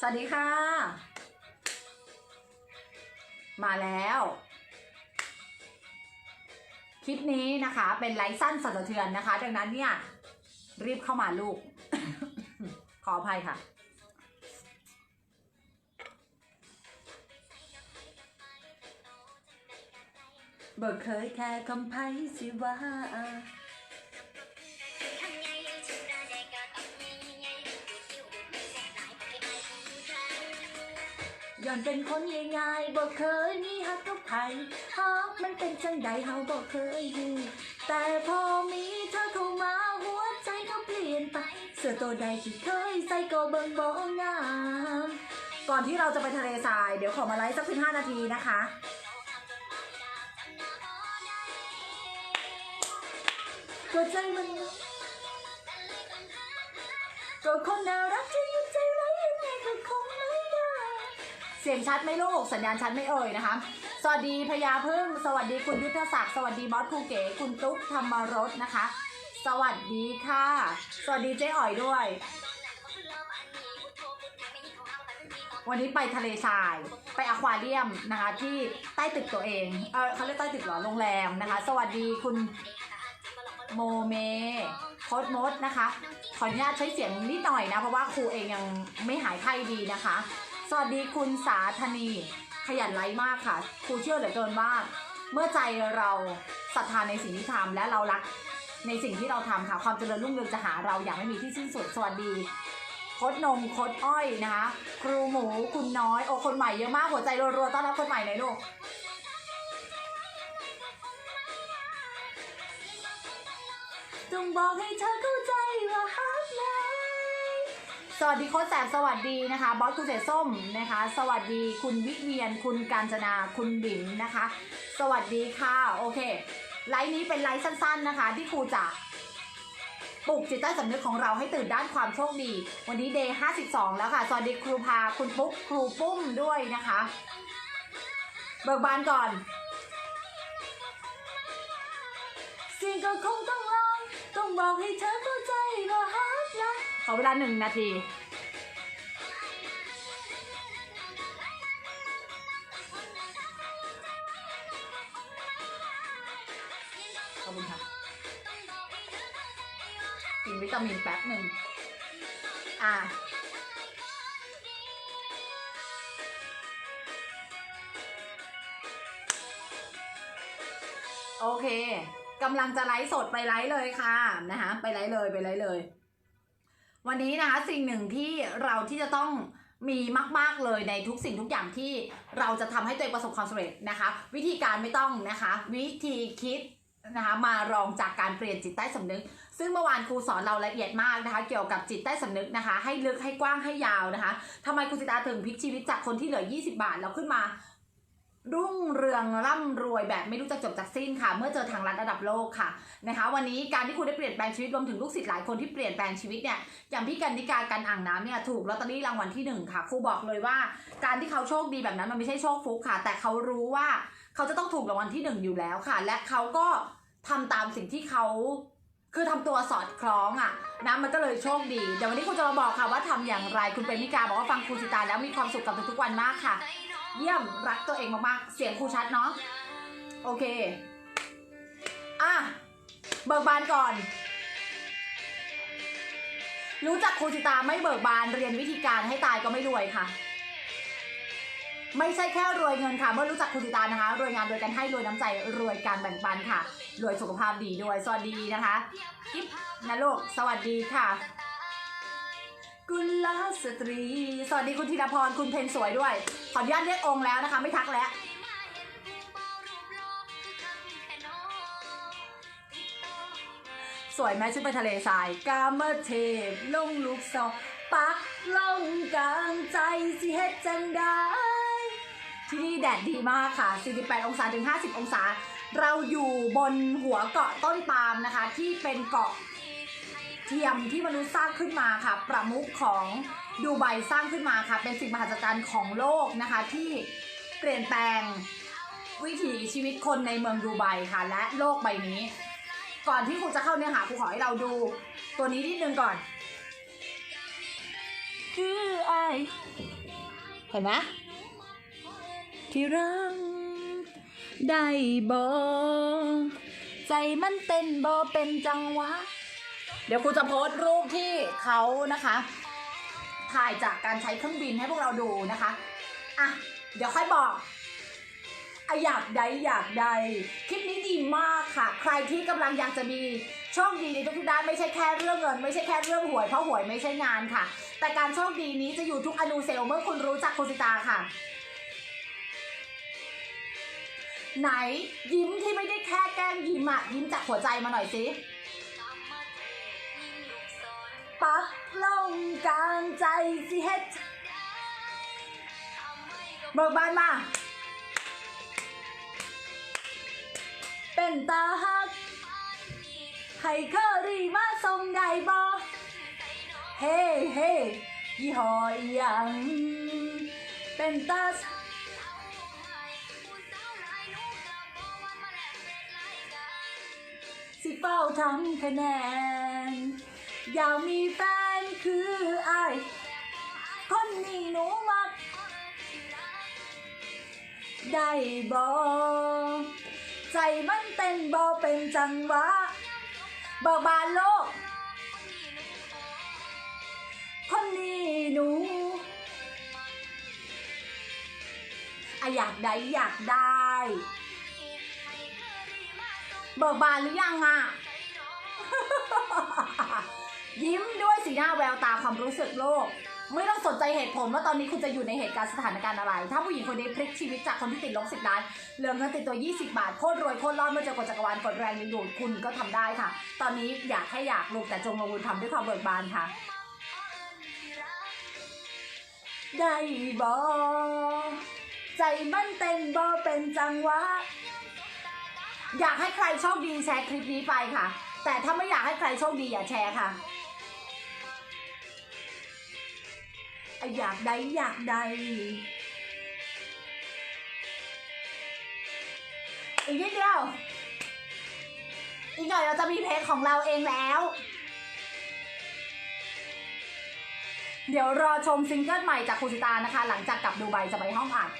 สวัสดีค่ะ มาแล้ว คลิปนี้นะคะเป็นไลฟ์สั้นสะเทือนนะคะ ดังนั้นเนี่ย รีบเข้ามาลูก ขออภัยค่ะบ่เคยแค่คำไพ่สิว่า ย้อนเป็นคนง่ายๆบ่เคยมีฮักกับใครฮักมันเป็นจังใดเฮาบ่เคยดูแต่พอมีเธอเข้ามาหัวใจก็เปลี่ยนไป เสื้อตัวใดที่เคยใส่ก็เบิ่งบ่งามก่อนที่เราจะไปทะเลทราย เดี๋ยวขอมาไลฟ์สักสิบห้านาทีนะคะ หัวใจมันก็คนน่ารักที่ เสียงชัดไหม่ลูก สัญญาณชัดไม่เอ่ยนะคะ สวัสดีพญาพึ่ง สวัสดีคุณยุทธศักดิ์ สวัสดีบอสภูเก๋ คุณตุ๊กธรรมรสนะคะ สวัสดีค่ะ สวัสดีเจ๊อ๋อยด้วย วันนี้ไปทะเลทราย ไปอควาเรียมนะคะที่ใต้ตึกตัวเอง เออเขาเรียกใต้ตึกเหรอ โรงแรมนะคะ สวัสดีคุณโมเมโคดมดนะคะ ขออนุญาตใช้เสียงนิดหน่อยนะ เพราะว่าครูเองยังไม่หายไข้ดีนะคะ สวัสดีคุณสาธนี ขยันไลฟ์มากค่ะ ครูเชื่อเหลือเกินว่า เมื่อใจเราศรัทธาในสิ่งที่ทำและเรารักในสิ่งที่เราทำค่ะ ความเจริญรุ่งเรืองจะหาเราอย่างไม่มีที่สิ้นสุด สวัสดีโคดนมโคดอ้อยนะคะ ครูหมูคุณน้อย โอ้คนใหม่เยอะมากหัวใจรัวๆต้อนรับคนใหม่หน่อยลูกต้องบอกให้เธอเข้าใจว่าฮักไหม สวัสดีโค้ชแสบสวัสดีนะคะบอสคุณเสส้มนะคะ สวัสดีคุณวิเวียน คุณกาญจนาคุณบิ่มนะคะ สวัสดีค่ะโอเคไลฟ์นี้เป็นไลฟ์สั้น ๆนะคะ ที่ครูจะปลุกจิตใต้สำนึกของเราให้ตื่นด้านความโชคดี วันนี้เดย์52แล้วค่ะ สวัสดีครูพาคุณปุ๊กครูปุ้มด้วยนะคะ เบิกบานก่อนสิ่งก็คงต้องลองต้องบอกให้เธอเข้าใจ ขอเวลาหนึ่งนาที ขอบคุณค่ะ กินวิตามินแป๊บหนึ่ง อะโอเคกำลังจะไลฟ์สดไปไลฟ์เลยค่ะนะคะไปไลฟ์เลยไปไลฟ์เลย วันนี้นะคะสิ่งหนึ่งที่เราที่จะต้องมีมาก ๆ เลยในทุกสิ่งทุกอย่างที่เราจะทำให้ตัวเองประสบความสำเร็จนะคะ วิธีการไม่ต้องนะคะ วิธีคิดนะคะมารองจากการเปลี่ยนจิตใต้สำนึก ซึ่งเมื่อวานครูสอนเราละเอียดมากนะคะ เกี่ยวกับจิตใต้สำนึกนะคะ ให้ลึกให้กว้างให้ยาวนะคะทำไมครูสิตาถึงพลิกชีวิตจากคนที่เหลือ 20 บาทแล้วขึ้นมา รุ่งเรืองร่ำรวยแบบไม่รู้จะจบจากสิ้นค่ะ เมื่อเจอทางรัฐระดับโลกค่ะนะคะ วันนี้การที่คุณได้เปลี่ยนแปลงชีวิตรวมถึงลูกศิษย์หลายคนที่เปลี่ยนแปลงชีวิตเนี่ยอย่างพี่กันนิกากันอ่างน้ำเนี่ยถูกลอตเตอรี่รางวัลที่หนึ่งค่ะครูบอกเลยว่า การที่เขาโชคดีแบบนั้นมันไม่ใช่โชคฟุกค่ะ แต่เขารู้ว่าเขาจะต้องถูกรางวัลที่หนึ่งอยู่แล้วค่ะ และเขาก็ทำตามสิ่งที่เขาคือทำตัวสอดคล้องอะนะมันก็เลยโชคดีเดี๋ยววันนี้ครูจะมาบอกค่ะว่าทำอย่างไรคุณเป็นมิกาบอกว่าฟังครูสิตาแล้วมีความสุขกับทุกๆวันมากค่ะ เยี่ยมรักตัวเองมากๆ เสียงครูชัดเนาะโอเค อะ เบิกบานก่อน รู้จักครูจิตาไม่เบิกบานเรียนวิธีการให้ตายก็ไม่รวยค่ะ ไม่ใช่แค่รวยเงินค่ะ เมื่อรู้จักครูจิตานะคะ รวยงานรวยกันให้รวยน้ำใจรวยการแบ่งปันค่ะ รวยสุขภาพดีด้วยสวัสดีนะคะกิ๊บนะลูกสวัสดีค่ะ กุลสตรี สวัสดีคุณธีรพร คุณเพนสวยด้วย ขออนุญาตเรียกองค์แล้วนะคะ ไม่ทักแล้ว สวยไหมชุดไปทะเลทราย กามเทพลงลูกซองปักลงกลางใจสิเฮ็ดจังได้ที่นี่แดดดีมากค่ะ 48 องศาถึง 50 องศา เราอยู่บนหัวเกาะต้นปาล์มนะคะ ที่เป็นเกาะ เทียมที่มนุษย์สร้างขึ้นมาค่ะ ประมุขของดูไบสร้างขึ้นมาค่ะ เป็นสิ่งมหัศจรรย์ของโลกนะคะที่เปลี่ยนแปลงวิถีชีวิตคนในเมืองดูไบค่ะ และโลกใบนี้ ก่อนที่ครูจะเข้าเนื้อหาครูขอให้เราดู ตัวนี้นิดนึงก่อน คือไอ้ายเห็นไหมที่รังได้บอใจมันเต้นบอเป็นจังหวะ เดี๋ยวครูจะโพสต์รูปที่เขานะคะ ถ่ายจากการใช้เครื่องบินให้พวกเราดูนะคะอะเดี๋ยวค่อยบอกอะอยากใดอยากใด คลิปนี้ดีมากค่ะ ใครที่กำลังอยากจะมีโชคดีในทุกๆด้านไม่ใช่แค่เรื่องเงิน ไม่ใช่แค่เรื่องหวยเพราะหวยไม่ใช่งานค่ะ แต่การโชคดีนี้จะอยู่ทุกอนูเซลเมื่อคุณรู้จักโคสิตาค่ะ ไหนยิ้มที่ไม่ได้แค่แกล้งยิ้มอะยิ้มจากหัวใจมาหน่อยสิ ปักลงกลางใจสิเฮ็ดเบิกบานมา เป็นตาฮักให้เคอรี่มาส่งได้บ่เฮ้เฮ้ยี่ห้อยังเป็นตาสิเฝ้าทำคะแนน อยากมีแฟนคือไอคนนี้หนูมัก ได้บอใจมันเต้นบอเป็นจังหวะบิกบานโลก คนนี้หนูอะอยากได้อยากได้เบิกบานหรือยังอะ ยิ้มด้วยสีหน้าแววตาความรู้สึกโลก ไม่ต้องสนใจเหตุผลว่าตอนนี้คุณจะอยู่ในเหตุการณ์สถานการณ์อะไร ถ้าผู้หญิงคนนี้พลิกชีวิตจากคนที่ติดลบสิบล้านเหลือเงินติดตัว 20 บาทโคตรรวยโคตรรอดเมื่อเจอกฎจักรวาลกดแรงดึงดูดคุณก็ทำได้ค่ะ ตอนนี้อยากให้อยากลงแต่จงลงมือทำด้วยความเบิกบานค่ะได้บอใจมันเต้นบอเป็นจังหวะอยากให้ใครโชคดีแชร์คลิปนี้ไปค่ะ แต่ถ้าไม่อยากให้ใครโชคดีอย่าแชร์ค่ะ ออยากได้อยากได้อีกนิดเดียว อีกหน่อยเราจะมีเพจของเราเองแล้ว เดี๋ยวรอชมซิงเกิลใหม่จากครูสิตานะคะ หลังจากกลับดูไบจะไปห้องอัด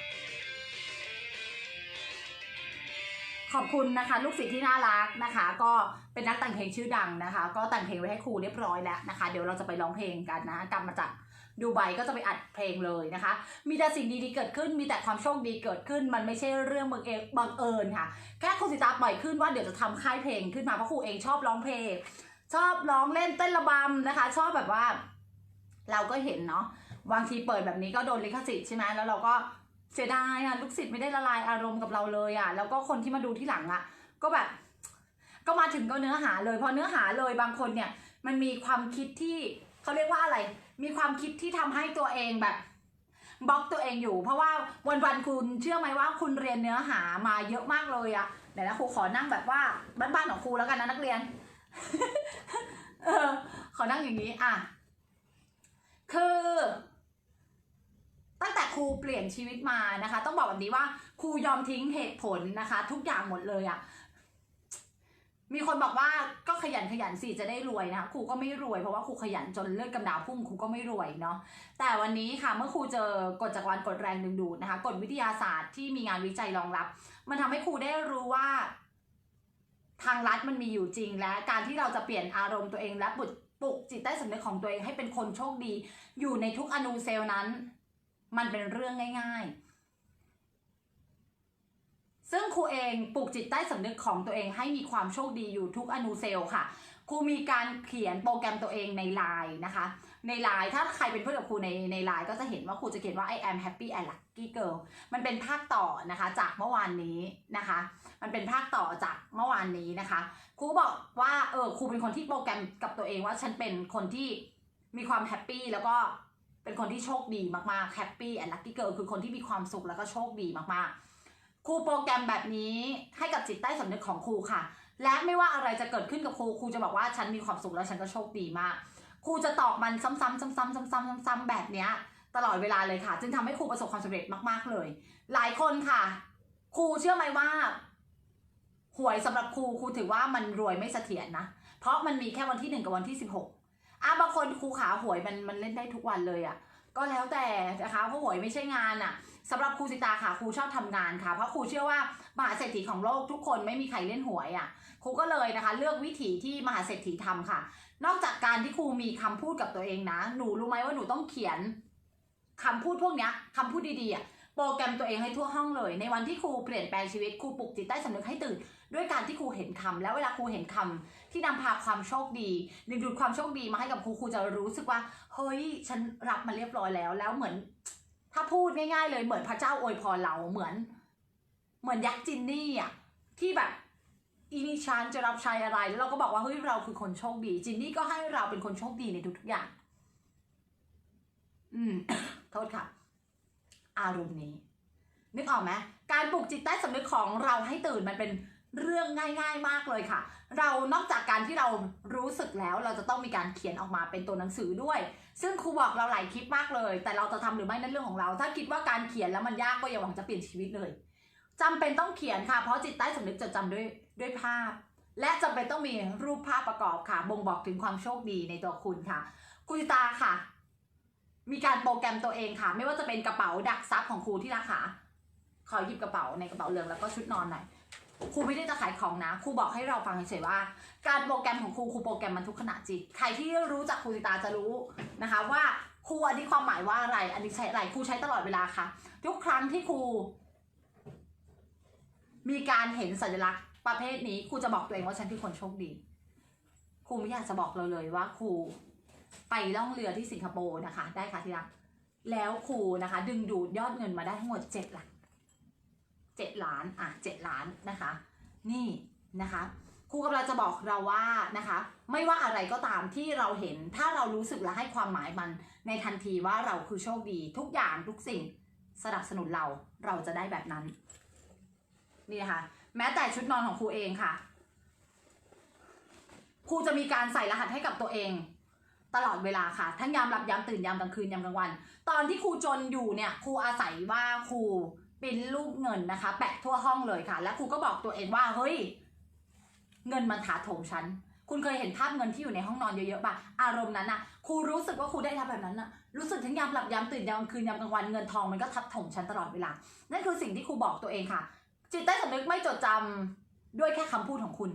ขอบคุณนะคะ ลูกศิษย์ที่น่ารักนะคะ ก็เป็นนักแต่งเพลงชื่อดังนะคะ ก็แต่งเพลงไว้ให้ครูเรียบร้อยแล้วนะคะ เดี๋ยวเราจะไปร้องเพลงกันนะกลับมาจาก ดูไบก็จะไปอัดเพลงเลยนะคะ มีแต่สิ่งดีๆเกิดขึ้น มีแต่ความโชคดีเกิดขึ้น มันไม่ใช่เรื่องบังเอิญบังเอิญค่ะ แค่ครูสิตาปล่อยขึ้นว่าเดี๋ยวจะทำค่ายเพลงขึ้นมาเพราะครูเองชอบร้องเพลง ชอบร้องเล่นเต้นระบำนะคะ ชอบแบบว่า เราก็เห็นเนาะ บางทีเปิดแบบนี้ก็โดนลิขสิทธิ์ใช่ไหมแล้วเราก็เสียดายอะลูกศิษย์ไม่ได้ละลายอารมณ์กับเราเลยอะแล้วก็คนที่มาดูที่หลังอะก็แบบ ก็มาถึงก็เนื้อหาเลย พอเนื้อหาเลยบางคนเนี่ย มันมีความคิดที่เขาเรียกว่าอะไร มีความคิดที่ทำให้ตัวเองแบบบล็อกตัวเองอยู่ เพราะว่าวันๆคุณเชื่อไหมว่าคุณเรียนเนื้อหามาเยอะมากเลยอะเดี๋ยวนะครูขอนั่งแบบว่าบ้านๆของครูแล้วกันนะนักเรียนเออขอนั่งอย่างนี้อะคือตั้งแต่ครูเปลี่ยนชีวิตมานะคะ ต้องบอกแบบนี้ว่าครูยอมทิ้งเหตุผลนะคะ ทุกอย่างหมดเลยอะ มีคนบอกว่าก็ขยันขยันสิจะได้รวยนะคะครูก็ไม่รวยเพราะว่าครูขยันจนเลือดกำดาวพุ่งครูก็ไม่รวยเนาะแต่วันนี้ค่ะเมื่อครูเจอกฎจักรวาลกฎแรงดึงดูดนะคะกฎวิทยาศาสตร์ที่มีงานวิจัยรองรับ มันทำให้ครูได้รู้ว่า ทางลัดมันมีอยู่จริงและการที่เราจะเปลี่ยนอารมณ์ตัวเองและปลุกปลุกจิตใต้สำนึกของตัวเองให้เป็นคนโชคดี อยู่ในทุกอนูเซลล์นั้น มันเป็นเรื่องง่าย ๆ ซึ่งครูเองปลูกจิตใต้สำนึกของตัวเองให้มีความโชคดีอยู่ทุกอนูเซลค่ะครูมีการเขียนโปรแกรมตัวเองในไลน์นะคะ ในไลน์ถ้าใครเป็นเพื่อนกับครูในในไลน์ก็จะเห็นว่าครูจะเขียนว่า I am happy and lucky girl มันเป็นภาคต่อนะคะจากเมื่อวานนี้นะคะ มันเป็นภาคต่อจากเมื่อวานนี้นะคะ ครูบอกว่าเออครูเป็นคนที่โปรแกรมกับตัวเองว่าฉันเป็นคนที่มีความแฮปปี้แล้วก็เป็นคนที่โชคดีมากๆแฮปปี้แอนด์ลัคกี้เกิร์คือคนที่มีความสุขแล้วก็โชคดีมากๆ ครูโปรแกรมแบบนี้ให้กับจิตใต้สำนึกของครูค่ะ และไม่ว่าอะไรจะเกิดขึ้นกับครูครูจะบอกว่าฉันมีความสุขแล้วฉันก็โชคดีมากครูจะตอบมันซ้ำๆซ้ำๆซ้ำๆซ้ำๆแบบเนี้ยตลอดเวลาเลยค่ะ จึงทำให้ครูประสบความสำเร็จมาก ๆเลย หลายคนค่ะ ครูเชื่อไหมว่าหวยสำหรับครูครูถือว่ามันรวยไม่เสถียรนะ เพราะมันมีแค่วันที่หนึ่งกับวันที่สิบหกอะบางคนครูขาหวยมันมันเล่นได้ทุกวันเลยอะ ก็แล้วแต่นะคะเพราะหวยไม่ใช่งานอะสำหรับครูสิตาค่ะครูชอบทำงานค่ะ เพราะครูเชื่อว่ามหาเศรษฐีของโลกทุกคนไม่มีใครเล่นหวยอะครูก็เลยนะคะ เลือกวิถีที่มหาเศรษฐีทำค่ะ นอกจากการที่ครูมีคำพูดกับตัวเองนะ หนูรู้ไหมว่าหนูต้องเขียนคำพูดพวกนี้ยคำพูดดีๆโปรแกรมตัวเองให้ทั่วห้องเลย ในวันที่ครูเปลี่ยนแปลงชีวิตครูปลุกจิตใต้สำนึกให้ตื่น ด้วยการที่ครูเห็นคำแล้วเวลาครูเห็นคำที่นำพาความโชคดีดึงดูดความโชคดีมาให้กับครูครูจะรู้สึกว่า เฮ้ย ฉันรับมาเรียบร้อยแล้ว แล้วเหมือน ถ้าพูดง่ายๆเลยเหมือนพระเจ้าอวยพรเราเหมือน เหมือนยักษ์จินนี่อะที่แบบอีนี่ฉันจะรับใช้อะไร แล้วเราก็บอกว่าเฮ้ยเราคือคนโชคดี จินนี่ก็ให้เราเป็นคนโชคดีในทุกๆอย่าง อืม โทษค่ะ อารมณ์นี้ นึกออกไหมการปลุกจิตใต้สำนึกของเราให้ตื่นมันเป็น เรื่องง่ายๆมากเลยค่ะ เรานอกจากการที่เรารู้สึกแล้วเราจะต้องมีการเขียนออกมาเป็นตัวหนังสือด้วย ซึ่งครูบอกเราหลายคลิปมากเลย แต่เราจะทำหรือไม่นั่นเรื่องของเรา ถ้าคิดว่าการเขียนแล้วมันยากก็อย่าหวังจะเปลี่ยนชีวิตเลยจำเป็นต้องเขียนค่ะ เพราะจิตใต้สำนึกจะจำด้วยด้วยภาพ และจำเป็นต้องมีรูปภาพประกอบค่ะ บ่งบอกถึงความโชคดีในตัวคุณค่ะคุณจิตาค่ะ มีการโปรแกรมตัวเองค่ะ ไม่ว่าจะเป็นกระเป๋าดักซับของครูที่ราคาขอหยิบกระเป๋าในกระเป๋าเหลืองแล้วก็ชุดนอนหน่อย ครูไม่ได้จะขายของนะครูบอกให้เราฟังเฉยๆว่า การโปรแกรมของครูครูโปรแกรมมันทุกขณะจิตใครที่รู้จักครูสิตาจะรู้นะคะ ว่าครูอันนี้ความหมายว่าอะไร อันนี้ใช้อะไรครูใช้ตลอดเวลาค่ะ ทุกครั้งที่ครู มีการเห็นสัญลักษณ์ประเภทนี้ครูจะบอกตัวเองว่าฉันคือคนโชคดีครูไม่อยากจะบอกเราเลยว่าครูไปล่องเรือที่สิงคโปร์นะคะ ได้ค่ะที่รักแล้วครูนะคะ ดึงดูดยอดเงินมาได้ทั้งหมดเจ็ดหลัก เจ็ดล้านอะเจ็ดล้านนะคะ นี่นะคะครูกำลังจะบอกเราว่านะคะ ไม่ว่าอะไรก็ตามที่เราเห็นถ้าเรารู้สึกและให้ความหมายมันในทันทีว่าเราคือโชคดี ทุกอย่างทุกสิ่งสนับสนุนเราเราจะได้แบบนั้นนี่นะคะแม้แต่ชุดนอนของครูเองค่ะครูจะมีการใส่รหัสให้กับตัวเอง ตลอดเวลาค่ะ ทั้งยามหลับยามตื่นยามกลางคืนยามกลางวัน ตอนที่ครูจนอยู่เนี่ยครูอาศัยว่าครู ปิ้นรูปเงินนะคะ แปะทั่วห้องเลยค่ะ แล้วครูก็บอกตัวเองว่าเฮ้ย เงินมันถาโถมฉันคุณเคยเห็นภาพเงินที่อยู่ในห้องนอนเยอะๆป่ะ อารมณ์นั้นอะครูรู้สึกว่าครูได้ทำแบบนั้นอะรู้สึกทั้งยามหลับยามตื่นยามคืนยามกลางวันเงินทองมันก็ทับถมฉันตลอดเวลา นั่นคือสิ่งที่ครูบอกตัวเองค่ะ จิตใต้สำนึกไม่จดจำด้วยแค่คำพูดของคุณ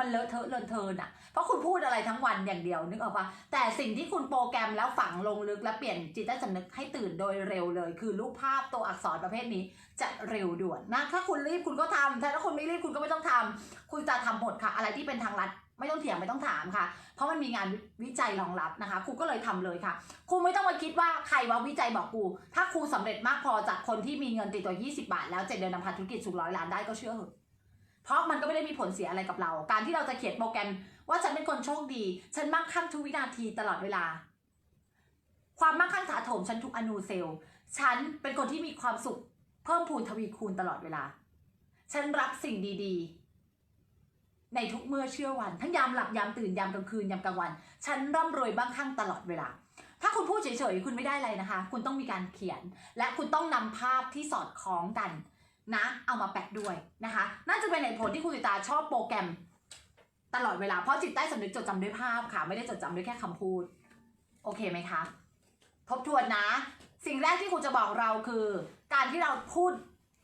มันเลอะเทอะเลินเทินอะเพราะคุณพูดอะไรทั้งวันอย่างเดียวนึกออกปะแต่สิ่งที่คุณโปรแกรมแล้วฝังลงลึกและเปลี่ยนจิตใต้สำนึกให้ตื่นโดยเร็วเลย คือรูปภาพตัวอักษรประเภทนี้จะเร็วด่วนนะถ้าคุณรีบคุณก็ทำแต่ถ้าคุณไม่รีบคุณก็ไม่ต้องทำคุณจะทำหมดค่ะ อะไรที่เป็นทางลัดไม่ต้องเถียงไม่ต้องถามค่ะ เพราะมันมีงานวิจัยรองรับนะคะครูก็เลยทำเลยค่ะครูไม่ต้องมาคิดว่าใครว่าวิจัยบอกครูถ้าครูสำเร็จมากพอจากคนที่มีเงินติดตัว 20 บาท แล้วเจ็ดเดือนนำพาธุรกิจสู่ร้อยล้านได้ก็เชื่อเถอะ เพราะมันก็ไม่ได้มีผลเสียอะไรกับเรา การที่เราจะเขียนโปรแกรมว่าฉันเป็นคนโชคดี ฉันมั่งคั่งทุกวินาทีตลอดเวลา ความมั่งคั่งถาโถมฉันทุกอนูเซลล์ ฉันเป็นคนที่มีความสุข เพิ่มพูนทวีคูณตลอดเวลา ฉันรับสิ่งดีๆ ในทุกเมื่อเชื่อวัน ทั้งยามหลับยามตื่นยามกลางคืนยามกลางวัน ฉันร่ำรวยบ้างคั่งตลอดเวลา ถ้าคุณพูดเฉยๆคุณไม่ได้อะไรนะคะ คุณต้องมีการเขียน และคุณต้องนำภาพที่สอดคล้องกัน นะ เอามาแปะด้วยนะคะ น่าจะเป็นเหตุผลที่คุณติตาชอบโปรแกรม ตลอดเวลา เพราะจิตใต้สำนึกจดจำด้วยภาพค่ะ ไม่ได้จดจำด้วยแค่คำพูด โอเคไหมคะ ทบทวนนะ สิ่งแรกที่ครูจะบอกเราคือ การที่เราพูด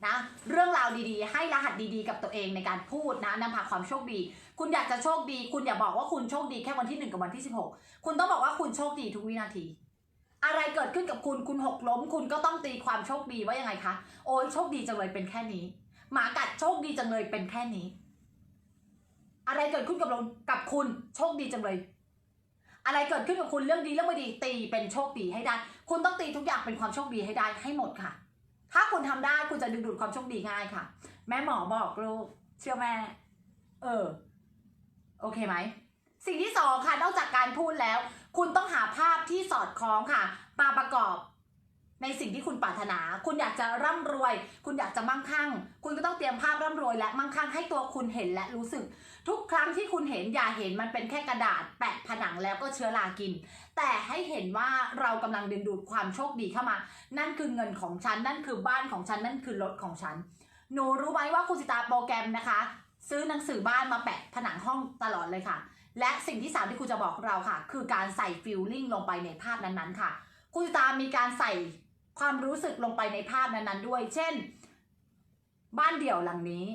นะ เรื่องราวดีๆ ให้รหัสดีๆ กับตัวเองในการพูดนะนำพาความโชคดี คุณอยากจะโชคดี คุณอย่าบอกว่าคุณโชคดีแค่วันที่หนึ่งกับวันที่สิบหกคุณต้องบอกว่าคุณโชคดีทุกวินาที อะไรเกิดขึ้นกับคุณคุณหกล้ม คุณก็ต้องตีความโชคดีว่ายังไงคะโอ้ยโชคดีจังเลยเป็นแค่นี้ หมากัดโชคดีจังเลยเป็นแค่นี้ อะไรเกิดขึ้นกับเรากับคุณโชคดีจังเลย อะไรเกิดขึ้นกับคุณเรื่องดีเรื่องไม่ดีตีเป็นโชคดีให้ได้ คุณต้องตีทุกอย่างเป็นความโชคดีให้ได้ให้หมดค่ะ ถ้าคุณทำได้คุณจะดึงดูดความโชคดีง่ายค่ะ แม่หมอบอกลูกเชื่อแม่ เออ โอเคไหมสิ่งที่สองค่ะนอกจากการพูดแล้ว คุณต้องหาภาพที่สอดคล้องค่ะมาประกอบในสิ่งที่คุณปรารถนา คุณอยากจะร่ำรวย คุณอยากจะมั่งคั่ง คุณก็ต้องเตรียมภาพร่ำรวยและมั่งคั่งให้ตัวคุณเห็นและรู้สึก ทุกครั้งที่คุณเห็นอย่าเห็นมันเป็นแค่กระดาษ แปะผนังแล้วก็เชื้อรากิน แต่ให้เห็นว่าเรากำลังดึงดูดความโชคดีเข้ามา นั่นคือเงินของฉัน นั่นคือบ้านของฉัน นั่นคือรถของฉัน หนูรู้ไหมว่าคุณสิตาโปรแกรมนะคะ ซื้อหนังสือบ้านมาแปะผนังห้องตลอดเลยค่ะ และสิ่งที่สามที่ครูจะบอกเราค่ะ คือการใส่ฟิลลิ่งลงไปในภาพนั้นๆค่ะครูตามีการใส่ความรู้สึกลงไปในภาพนั้นๆด้วย เช่น บ้านเดี่ยวหลังนี้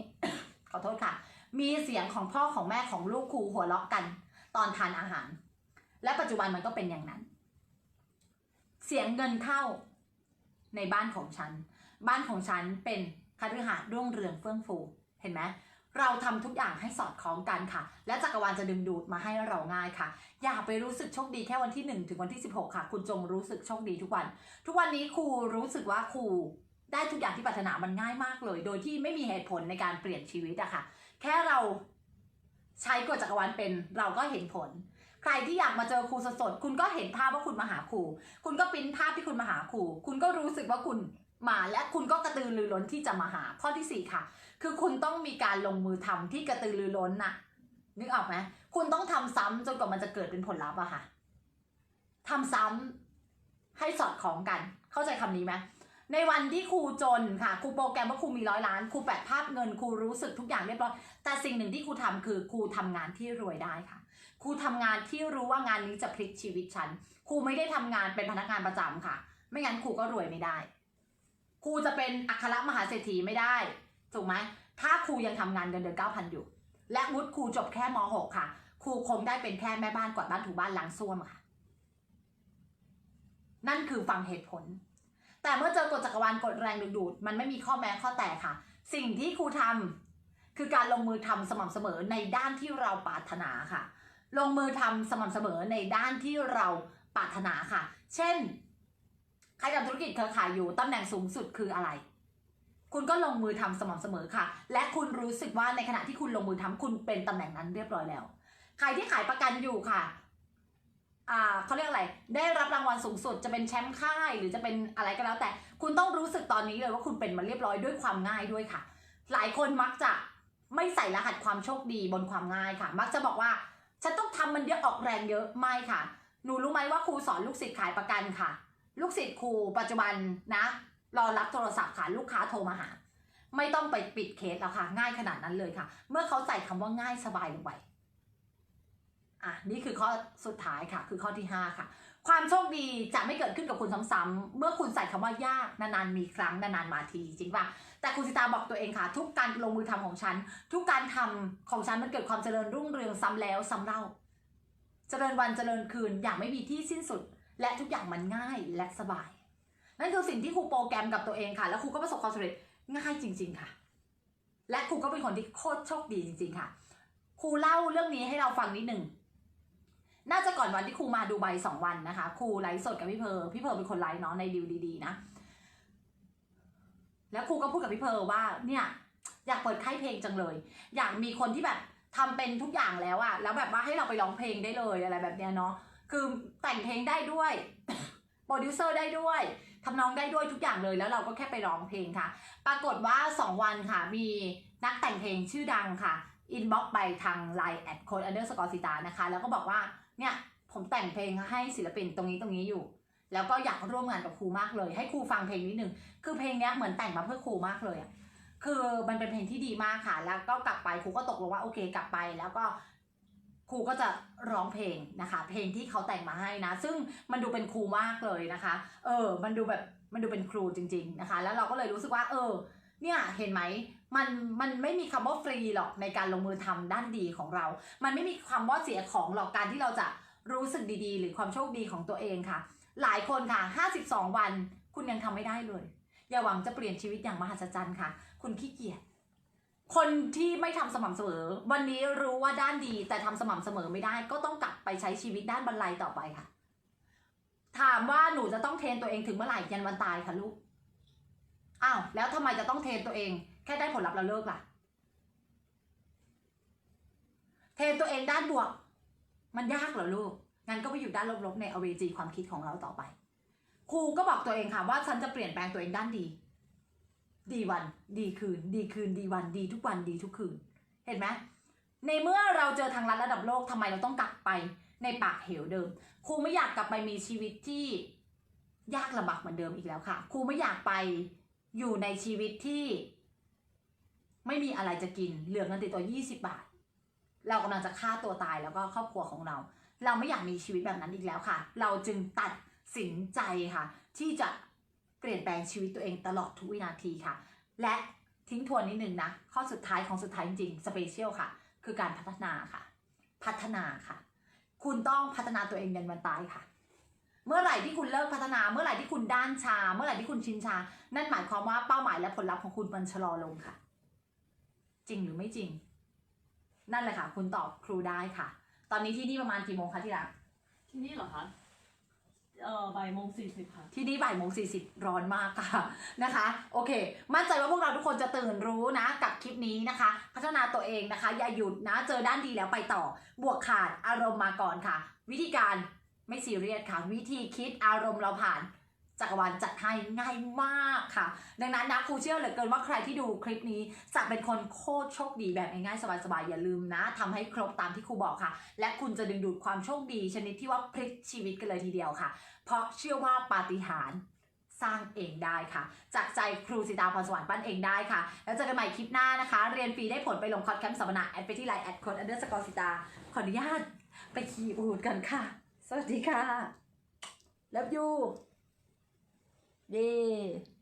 ขอโทษค่ะ มีเสียงของพ่อของแม่ของลูกครูหัวเราะกัน ตอนทานอาหาร และปัจจุบันมันก็เป็นอย่างนั้น เสียงเงินเข้าในบ้านของฉัน บ้านของฉันเป็นคฤหาสน์รุ่งเรืองเฟื่องฟู เห็นไหม เราทำทุกอย่างให้สอดคล้องกันค่ะ และจักรวาลจะดึงดูดมาให้เราง่ายค่ะ อย่าไปรู้สึกโชคดีแค่วันที่ 1 ถึงวันที่ 16 ค่ะ คุณจงรู้สึกโชคดีทุกวัน ทุกวันนี้ครูรู้สึกว่าครูได้ทุกอย่างที่ปรารถนามันง่ายมากเลย โดยที่ไม่มีเหตุผลในการเปลี่ยนชีวิตอะค่ะ แค่เราใช้กฎจักรวาลเป็นเราก็เห็นผล ใครที่อยากมาเจอครูสดๆคุณก็เห็นภาพว่าคุณมาหาครู คุณก็ปิ้นภาพที่คุณมาหาครู คุณก็รู้สึกว่าคุณมาและคุณก็กระตือรือร้นที่จะมาหาข้อที่สี่ค่ะ คือคุณต้องมีการลงมือทำที่กระตือรือร้นน่ะ นึกออกไหมคุณต้องทำซ้ำจนกว่ามันจะเกิดเป็นผลลัพธ์อะค่ะทำซ้ำให้สอดคล้องกัน เข้าใจคำนี้ไหมในวันที่ครูจนค่ะครูโปรแกรมว่าครูมีร้อยล้านครูแปะภาพเงินครูรู้สึกทุกอย่างเรียบร้อยแต่สิ่งหนึ่งที่ครูทำคือครูทำงานที่รวยได้ค่ะครูทำงานที่รู้ว่างานนี้จะพลิกชีวิตฉันครูไม่ได้ทำงานเป็นพนักงานประจำค่ะ ไม่งั้นครูก็รวยไม่ได้ครูจะเป็นอัครมหาเศรษฐีไม่ได้ ถูกไหมถ้าครูยังทำงานเงินเดือนเก้าพันอยู่ และวุฒิครูจบแค่ม .6 ค่ะ ครูคงได้เป็นแค่แม่บ้านกวาดบ้านถูบ้านล้างส้วมค่ะ นั่นคือฟังเหตุผล แต่เมื่อเจอกฎจักรวาลกฎแรงดึงดูด มันไม่มีข้อแม้ข้อแต่ค่ะ สิ่งที่ครูทำคือการลงมือทำสม่ำเสมอในด้านที่เราปรารถนาค่ะ ลงมือทำสม่ำเสมอในด้านที่เราปรารถนาค่ะ เช่น ใครทำธุรกิจเครือข่ายอยู่ตำแหน่งสูงสุดคืออะไร คุณก็ลงมือทำสม่ำเสมอค่ะ และคุณรู้สึกว่าในขณะที่คุณลงมือทำคุณเป็นตำแหน่งนั้นเรียบร้อยแล้ว ใครที่ขายประกันอยู่ค่ะอ่าเขาเรียกอะไร ได้รับรางวัลสูงสุดจะเป็นแชมป์ค่าย หรือจะเป็นอะไรก็แล้ว แต่คุณต้องรู้สึกตอนนี้เลยว่าคุณเป็นมันเรียบร้อยด้วยความง่ายด้วยค่ะ หลายคนมักจะไม่ใส่รหัสความโชคดีบนความง่ายค่ะ มักจะบอกว่า ฉันต้องทำมันเยอะออกแรงเยอะไม่ค่ะ หนูรู้ไหมว่าครูสอนลูกศิษย์ขายประกันค่ะ ลูกศิษย์ครูปัจจุบันนะ รอรับโทรศัพท์ค่ะลูกค้าโทรมาหา ไม่ต้องไปปิดเคสแล้วค่ะ ง่ายขนาดนั้นเลยค่ะ เมื่อเขาใส่คำว่าง่ายสบายลงไปอะนี่คือข้อสุดท้ายค่ะ คือข้อที่ 5 ค่ะ ความโชคดีจะไม่เกิดขึ้นกับคุณซ้ำๆเมื่อคุณใส่คำว่ายากนานๆมีครั้งนานๆมาทีจริงป่ะแต่คุณสิตาบอกตัวเองค่ะ ทุกการลงมือทำของฉัน ทุกการทำของฉันมันเกิดความเจริญรุ่งเรืองซ้ำแล้วซ้ำเล่า เจริญวันเจริญคืนอย่างไม่มีที่สิ้นสุด และทุกอย่างมันง่ายและสบาย นั่นคือสิ่งที่ครูโปรแกรมกับตัวเองค่ะ แล้วครูก็ประสบความสำเร็จง่ายจริง ๆค่ะ และครูก็เป็นคนที่โคตรโชคดีจริง ๆ ค่ะครูเล่าเรื่องนี้ให้เราฟังนิดหนึ่งน่าจะก่อนวันที่ครูมาดูใบสองวันนะคะครูไลฟ์สดกับพี่เพอร์พี่เพอร์เป็นคนไลฟ์เนาะในดิวดีๆนะแล้วครูก็พูดกับพี่เพอร์ว่าเนี่ยอยากเปิดค่ายเพลงจังเลย อยากมีคนที่แบบทำเป็นทุกอย่างแล้วอะแล้วแบบว่าให้เราไปร้องเพลงได้เลยอะไรแบบเนี้ยเนาะคือแต่งเพลงได้ด้วยโปรดิวเซอร์ได้ด้วย ทำนองได้ด้วยทุกอย่างเลยแล้วเราก็แค่ไปร้องเพลงค่ะ ปรากฏว่า 2 วันค่ะ มีนักแต่งเพลงชื่อดังค่ะอินบ็อกไปทาง Line แอดโค้ดอันเดอร์สกอร์ซิตานะคะ แล้วก็บอกว่า เนี่ย ผมแต่งเพลงให้ศิลปินตรงนี้ตรงนี้อยู่ แล้วก็อยากร่วมงานกับครูมากเลย ให้ครูฟังเพลงนิดนึง คือเพลงเนี้ยเหมือนแต่งมาเพื่อครูมากเลยอะคือมันเป็นเพลงที่ดีมากค่ะ แล้วก็กลับไปครูก็ตกลงว่าโอเคกลับไป แล้วก็ ครูก็จะร้องเพลงนะคะ เพลงที่เขาแต่งมาให้นะ ซึ่งมันดูเป็นครูมากเลยนะคะ เออ มันดูแบบมันดูเป็นครูจริง ๆนะคะ แล้วเราก็เลยรู้สึกว่า เออ เนี่ยเห็นไหมมันมันไม่มีคำว่าฟรีหรอกในการลงมือทำด้านดีของเรา มันไม่มีคำว่าเสียของหรอกการที่เราจะรู้สึกดีๆ หรือความโชคดีของตัวเองค่ะ หลายคนค่ะ 52 วันคุณยังทำไม่ได้เลย อย่าหวังจะเปลี่ยนชีวิตอย่างมหัศจรรย์ค่ะ คุณขี้เกียจ คนที่ไม่ทำสม่ำเสมอ วันนี้รู้ว่าด้านดีแต่ทำสม่ำเสมอไม่ได้ ก็ต้องกลับไปใช้ชีวิตด้านบรรลัยต่อไปค่ะ ถามว่าหนูจะต้องเทรนตัวเองถึงเมื่อไหร่ยันวันตายคะลูกอ้าวแล้วทำไมจะต้องเทรนตัวเอง แค่ได้ผลลัพธ์แล้วเลิกล่ะ เทรนตัวเองด้านบวก มันยากเหรอลูกงั้นก็ไปอยู่ด้านลบๆในอเวจีความคิดของเราต่อไปครูก็บอกตัวเองค่ะว่าฉันจะเปลี่ยนแปลงตัวเองด้านดี ดีวัน ดีคืน ดีคืน ดีวัน ดีทุกวัน ดีทุกคืน เห็นไหมในเมื่อเราเจอทางลัดระดับโลกทำไมเราต้องกลับไปในปากเหวเดิม ครูไม่อยากกลับไปมีชีวิตที่ยากลำบากเหมือนเดิมอีกแล้วค่ะ ครูไม่อยากไปอยู่ในชีวิตที่ ไม่มีอะไรจะกิน เหลือเงินติดตัว 20 บาท เรากำลังจะฆ่าตัวตายแล้วก็ครอบครัวของเรา เราไม่อยากมีชีวิตแบบนั้นอีกแล้วค่ะ เราจึงตัดสินใจค่ะ ที่จะ เปลี่ยนแปลงชีวิตตัวเองตลอดทุกวินาทีค่ะ และทิ้งทวนนิดนึงนะ ข้อสุดท้ายของสุดท้ายจริงๆสเปเชียลค่ะ คือการพัฒนาค่ะ พัฒนาค่ะ คุณต้องพัฒนาตัวเองยันวันตายค่ะ เมื่อไหร่ที่คุณเลิกพัฒนาเมื่อไหร่ที่คุณด้านชา เมื่อไหร่ที่คุณชินชา นั่นหมายความว่าเป้าหมายและผลลัพธ์ของคุณมันชะลอลงค่ะ จริงหรือไม่จริง นั่นแหละค่ะ คุณตอบครูได้ค่ะ ตอนนี้ที่นี่ประมาณกี่โมงคะที่รักที่นี่เหรอคะ เอ่อบ่ายโมงสี่สิบค่ะ ที่นี่บ่ายโมงสี่สิบร้อนมากค่ะนะคะ โอเค มั่นใจว่าพวกเราทุกคนจะตื่นรู้นะ กับคลิปนี้นะคะ พัฒนาตัวเองนะคะ อย่าหยุดนะ เจอด้านดีแล้วไปต่อ บวกขาดอารมณ์มาก่อนค่ะ วิธีการไม่ซีเรียสค่ะ วิธีคิดอารมณ์เราผ่าน จักรวาลจัดให้ง่ายมากค่ะ ดังนั้นนะครูเชื่อเหลือเกินว่าใครที่ดูคลิปนี้จะเป็นคนโคตรโชคดีแบบง่ายๆสบายๆอย่าลืมนะทำให้ครบตามที่ครูบอกค่ะ และคุณจะดึงดูดความโชคดีชนิดที่ว่าพลิกชีวิตกันเลยทีเดียวค่ะ เพราะเชื่อว่าปาฏิหาริย์สร้างเองได้ค่ะ จากใจครูสิตาพรสวรรค์ปั้นเองได้ค่ะ แล้วเจอกันใหม่คลิปหน้านะคะ เรียนฟรีได้ผลไปลงคอร์สแคมป์สัมมนาแอดไปที่ไลน์แอดโค้ดอันเดอร์สกอร์สิตาขออนุญาตไปขี่อูดกันค่ะ สวัสดีค่ะแล้ วยูเย้